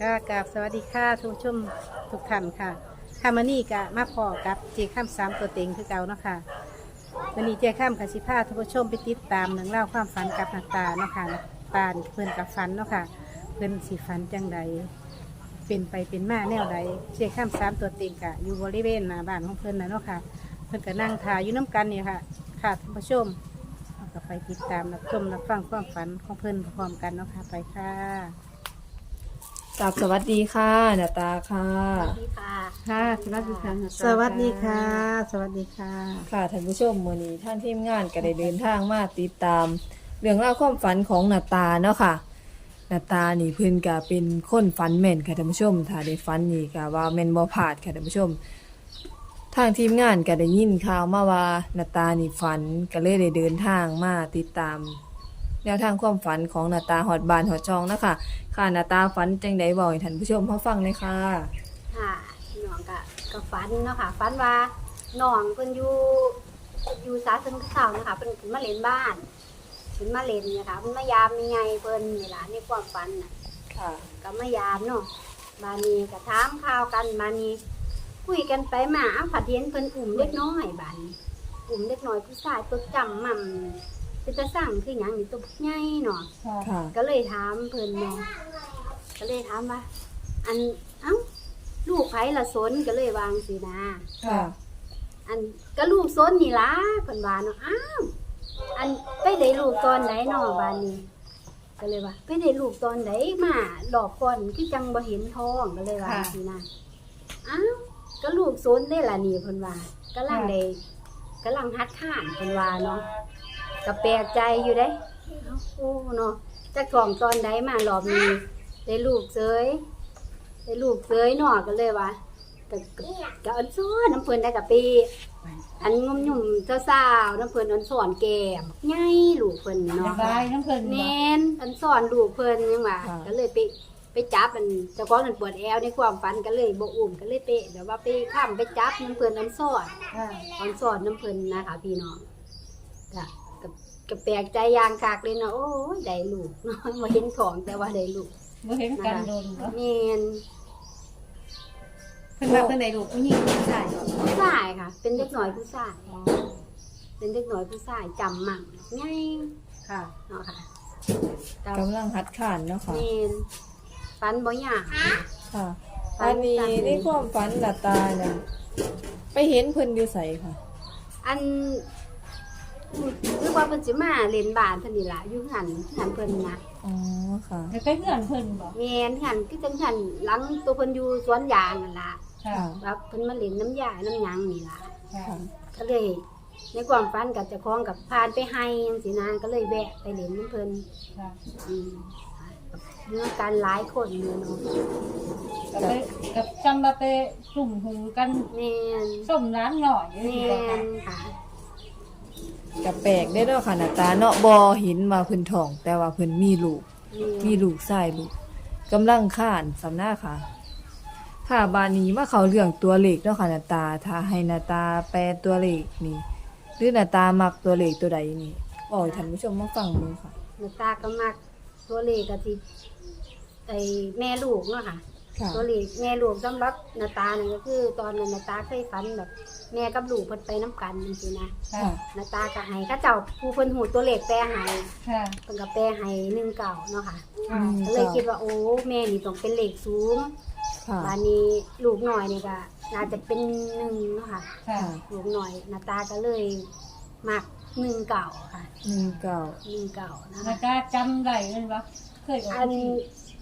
ค่ะกราบสวัสดีค่ะทุกผู้ชมทุกท่านค่ะค่ะมานี่กะมาพอกับเจข้ามสามตัวเต็งคือเก่าเนาะค่ะวันนี้เจข้ามกับสิพาทุกชมไปติดตามเรื่งเล่าความฝันกับนาตาเนาะค่ะปานเพื่อนกับฝันเนาะค่ะ เพื่อนสีฝันจังใดเป็นไปเป็นมาแนวใดเจข้ามสามตัวเต็งกะอยู่บริเวณหน้าบ้านของเพื่อนนะเนาะค่ะ เพื่อนก็นั่งถ่ายอยู่น้ำกันเนี่ยค่ะค่ะท่านผู้ชมก็ไปติดตามรับชมรับฟังความฝันของเพื่อนพร้อมกันเนาะค่ะไปค่ะ กับสวัสดีค่ะนาตาค่ะ สวัสดีค่ะ ค่ะ สวัสดีค่ะ สวัสดีค่ะ สวัสดีค่ะ ค่ะท่านผู้ชมวันนี้ท่านทีมงานก็ได้เดินทางมาติดตาม เรื่องราวความฝันของนาตาเนาะค่ะนาตานี่เพิ่นก็เป็นคนฝันแม่นค่ะท่านผู้ชม ถ้าได้ฝันนี่ก็ว่าแม่นบ่พลาดค่ะท่านผู้ชม ทางทีมงานก็ได้ยินข่าวมาว่านาตานี่ฝันก็เลยได้เดินทางมาติดตาม แนวทางความฝันของนาตาฮอดบานฮอดจองนะคะค่ะนาตาฝันจังไดบอกให้ท่านผู้ชมเฮาฟังเลยค่ะ ค่ะน้องก็ก็ฝันเนาะค่ะฝันว่าน้องเพิ่นอยู่อยู่สาซึงเสานะคะเพิ่นขึ้นมาเล่นบ้านขึ้นมาเล่นเนี่ยค่ะเพิ่นมายามมีไงเพิ่นนี่ล่ะในความฝันน่ะค่ะ ก็มายามเนาะบานี้ก็ถามข่าวกันบานี้คุยกันไปมาอ้าวผัดเห็นเพิ่นอุ้มเล็กน้อยบานี้อุ้มเล็กน้อยผู้ชายตัวจำมั่ม เป็นตาสั่งคือหยังนี่ตัวใหญ่เนาะค่ะ ก็เลยถามเพิ่นเนาะก็เลยถามว่า อันเอ้าลูกไผละสนก็เลยวางสินะ ค่ะ อันก็ลูกสนนี่ล่ะเพิ่นว่าเนาะอ้าวอันไปได้ลูกตอนไหนเนาะบ้านนี้ ก็เลยว่า ไปได้ลูกตอนไหนมาดอกก่อนคือจังบ่เห็นท้องก็เลยว่าค่ะ สินะอ้าวก็ลูกสนได้ล่ะนี่เพิ่นว่ากํลังได้กํลังหัดข้านเพิ่นว่าเนาะ ก็แปลกใจอยู่เด้เอ้าโอ้เนาะจักท้องตอนใดมารอบนี้ ได้ลูกเสยได้ลูกเสยเนาะก็เลยว่าก็ก็ก็อันซ้อนน้ำเพิ่นได้กับปีอันงุ่มยุ่มเจ้าๆน้ำเพิ่นอันสอนแก้มใหญ่ลูกเพิ่นสเนาะบายน้ำเพลินแม่นอันสอนลูกเพิ่นยังว่าค่ะก็เลยไปไปจับอันเจ้าของนั่นปวดแอวในความฝันก็เลยบ่อุ้มก็เลยไปแบบว่าไปข้ามไปจับน้ำเพิ่นอันสอนค่ะอันสอนน้ำเพิ่นนะคะพี่น้องก็ก็ ก็แปลกใจอย่างคักเลยเนาะโอ้ยได้ลูกเนาะมาเห็นของแต่ว่าได้ลูกบ่เห็นกันโดนเหรอแม่นเพิ่นว่าเพิ่นได้ลูกผู้หญิงผู้ชายผู้ชายค่ะ เป็นเด็กน้อยผู้ชายเป็นเด็กน้อยผู้ชายจำมั่งง่ายค่ะเนาะค่ะแต่กำลังหัดขานเนาะค่ะเมนฟันบ่ยากค่ะฝันอันนี้จำเลยในความฝันนาตาเนี่ยไปเห็นเพิ่นอยู่ใสค่ะ อัน คือว่าเพิ่นสิมาเล่นบ้านเพิ่นนี่ล่ะอยู่หันหันเพิ่นนะอ๋อค่ะจะไปเพื่อนเพิ่นบ่แม่นหันคือจังหันหลังตัวเพิ่นอยู่สวนยางนั่นล่ะค่ะ ว่าเพิ่นมาเล่นน้ำยาน้ำหยังนี่ล่ะ ค่ะ ค่ะ ก็เลยในความฝันกับเจ้าของกับพานไปให้จังซี่นะก็เลยแวะไปเล่นน้ำเพิ่นค่ะ อืมเรื่องการหลายคนอยู่เนาะกับไปกับจำมาไปกลุ่มหูกันแม่นส้มร้านหน่อยอย่างแม่นี้ค่ะนค่ะ กับแปลกได้อเนาะค่ะนาตาเนาะบ่เห็นว่าเพิ่นท้อง แต่ว่าเพิ่นมีลูก มีลูกชายลูกกำลังข้านสำหน้าค่ะ ค่ะบานนี้มาเขาเรื่องตัวเลขเนาะค่ะนาตา ถ้าให้นาตาแปลตัวเลขนี่ หรือนาตามักตัวเลขตัวใดนี่บอกให้ท่านผู้ชมมาฟังมือค่ะ หน้าตาก็มักตัวเลขก็สิไอแม่ลูกเนาะค่ะ ค่ะตัวเลขแม่ลูกสำหรับหน้าตาเนี่ยก็คือตอนนั้นหน้าตาเคยฝันแบบแม่กับลูกเพิ่นไปน้ำกันจริงๆนะค่ะค่ะหน้าตาก็ให้เขาเจ้าผู้เพิ่นหูตัวเลขแปลให้ค่ะ เพิ่นก็แปลให้หนึ่งเก่าเนาะค่ะค่ะก็เลยคิดว่าโอ้แม่นี่ต้องเป็นเลขสูงค่ะบานนี้ลูกหน่อยนี่ก็น่าจะเป็นหนึ่งเนาะค่ะค่ะลูกหน่อยหน้าตาก็เลยมักหนึ่งเก่าค่ะหนึ่งเก้าหนึ่งเก่านะแล้คะวก็จำได้เลยปะเคยอัน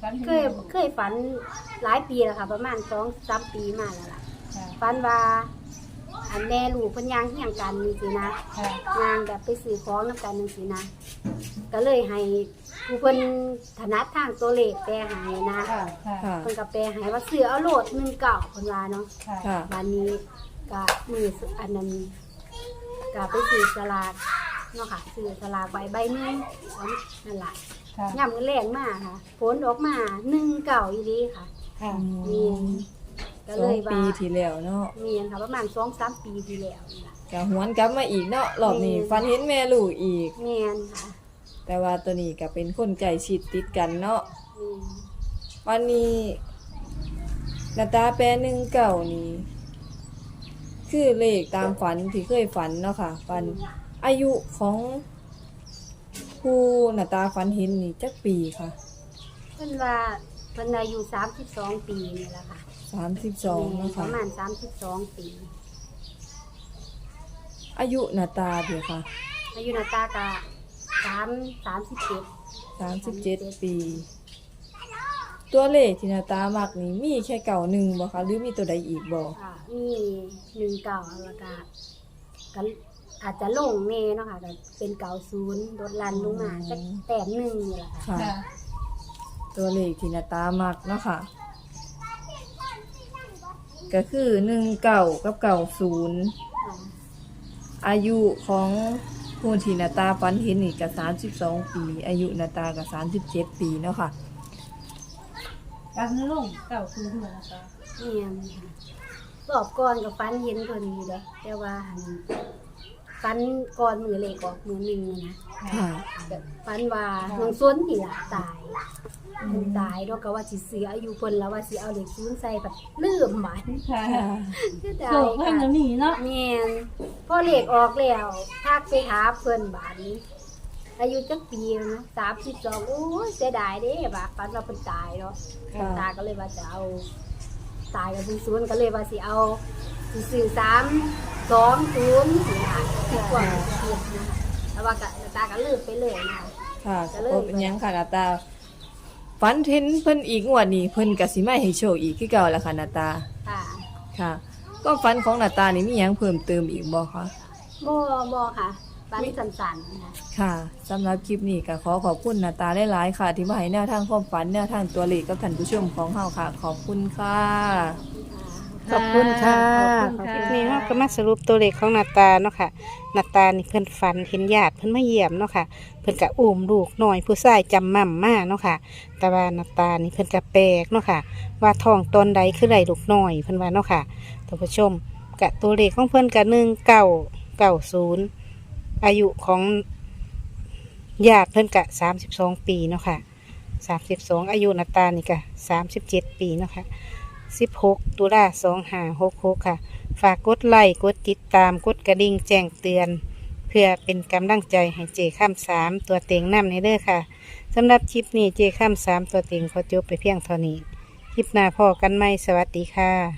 ฝันเคยเคยฝันหลายปีแล้วค่ะ ประมาณสองสามปีมาแล้วล่ะค่ะฝันว่าอันแม่ลูกเพิ่นย่างเฮียงกันนี่สินะค่ะย่างแบบไปซื้อของนํกันนี่สินะ ก็เลยให้ผู้เพิ่นถนัดทางตัวเลขแปลให้นะค่ะค่ะค่ะ เพิ่นก็แปลให้ว่าซื้อเอาโหลดหนึ่งเก่าเพิ่นว่าเนาะ ค่ะ ค่ะ วันนี้ก็มืออันนั้นก็ไปซื้อสลากเนาะค่ะซื้อสลากใบใบหนึงเอานั่นล่ะ ค่ะย่ำแรงมากค่ะ ผลออกมาหนึ่งเก่าอีดีค่ะ ค่ะมีก็สเลองยว่าปีที่แล้วเนาะมีค่ะประมาณสองสามปีที่แล้วนี่ล่ะกะหวนกลับมาอีกเนาะรอบนี้ฟันเห็นแม่ลูกอีก เมียนค่ะแต่ว่าตัวนี้ก็เป็นคนใกล้ชิดติดกันเนาะมีวันนี้หนาตาแปรหนึ่งเก่านี่คือเลขตามฝันที่เคยฝันเนาะค่ะ ฝันอายุของ ผู้หน้าตาฝันเห็นนี่จักปีค่ะเพิ่นว่าเพิ่นอายุ32 ปีนี่แหละค่ะสามสิบสองเนาะปค่ะระมาณ 32 ปี อายุหน้าตาเดียวค่ะอายุหนาตากะ3 37สามสิบเจ็ดปี ตัวเลขที่หน้าตามักนี่มีแค่เก่าหนึ่งบ่คะหรือมีตัวใดอีกบ่ค่ะมีหนึ่งเก่าแล้วก็ก็ อาจจะลงแน่เนาะค่ะก็เป็นเก่าศูนย์ลดลันลงมาจักแต้มหนึงนี่แหละค่ะ ค่ะ ค่ะ ตัวเลขที่หนาตามักเนาะค่ะ ก็คือหนึ่งเก่ากับเก่าศูนย์ค่ะอายุของผู้ที่หนาตาฝันเห็นนี่ก็สามสิบสองปี อายุหนาตาก็สามสิบเจ็ดปีเนาะค่ะ การนลงเก่าคือเหมือนนะคะเนี่ยค่ะรอบก่อนกับฟันเห็นเพิ่นอยู่เด้แต่ว่าหัน ฟันก่อนมือเล็กออกมือหนึ่งนะค่ะ แบบฟันว่าน้องส้นนี่ล่ะตายเพิ่นตายเนาะก็ว่าสิเสียอายุเพิ่นแล้วว่าสิเอาเหล็กซูนใส่แบบลืมหมันค่ะคือตาโศยกเพิ่นค่ะจะหนีเนาะแม่นพอเหล็กออกแล้วทักไปหาเพิ่นบาดนี้ อายุจักปีแล้วนะสามสิบสองโอ้ยเสียดายเด้บาดฟันว่าเพิ่นตายเนาะค่ะตาก็เลยว่าจะเอาตายกับศูนย์ศูนย์ก็เลยว่าสิเอาสิซื้อสาม สองศูนย์สี่หาที่กว่าเทียบนะคะแต่ว่าก็ตาก็ลืมไปเลยนะคะ ค่ะจะเริ่มโอ้เป็นหยังค่ะหนาตาฝันเห็นเพิ่นอีกงวดนี้เพิ่นก็สิมาให้โชคอีกคือเก่าละค่ะหนาตาค่ะค่ะ ก็ฝันของหนาตานี่มีหยังเพิ่มเติมอีกบ่คะโมโมค่ะฟันสันๆนะคะค่ะสำหรับคลิปนี้ก็ขอขอบคุณหนาตาหลายๆค่ะ ที่มาให้แนวทางความฝันแนวทางตัวเลขกับท่านผู้ชมของเฮาค่ะ ขอบคุณค่ะขอบคุณค่ะ ขอบคุณค่ะคลิปนี้เราก็ มาสรุปตัวเลขของนาตาเนาะค่ะนาตานี่เพิ่นฝันเห็นญาติเพิ่นมาเยี่ยมเนาะค่ะ เพิ่นก็อุ้มลูกหน้อยผู้ชายจำม่ำมาเนาะค่ะ แต่ว่านาตานี่เพิ่นก็แปลกเนาะค่ะ ว่าท้องตนใดคือไรลูกหน้อยเพิ่นว่าเนาะค่ะท่านผู้ชมกะตัวเลขของเพิ่นกะหนึ่งเก้าเก้าศูนย์อายุของญาติเพิ่นกะสามสิบสองปีเนาะค่ะสามสิบสองอายุนาตานี่กะสามสิบเจ็ดปีเนาะค่ะ16ตุลา2566ค่ะ ฝากกดไลค์กดติดตามกดกระดิ่งแจ้งเตือน เพื่อเป็นกำลังใจให้เจข้ามสามตัวเต็งน้ำในเด้อค่ะสำหรับคลิปนี้เจข้ามสามตัวเต็งขอจบไปเพียงเท่านี้ คลิปหน้าพอกันไหมสวัสดีค่ะ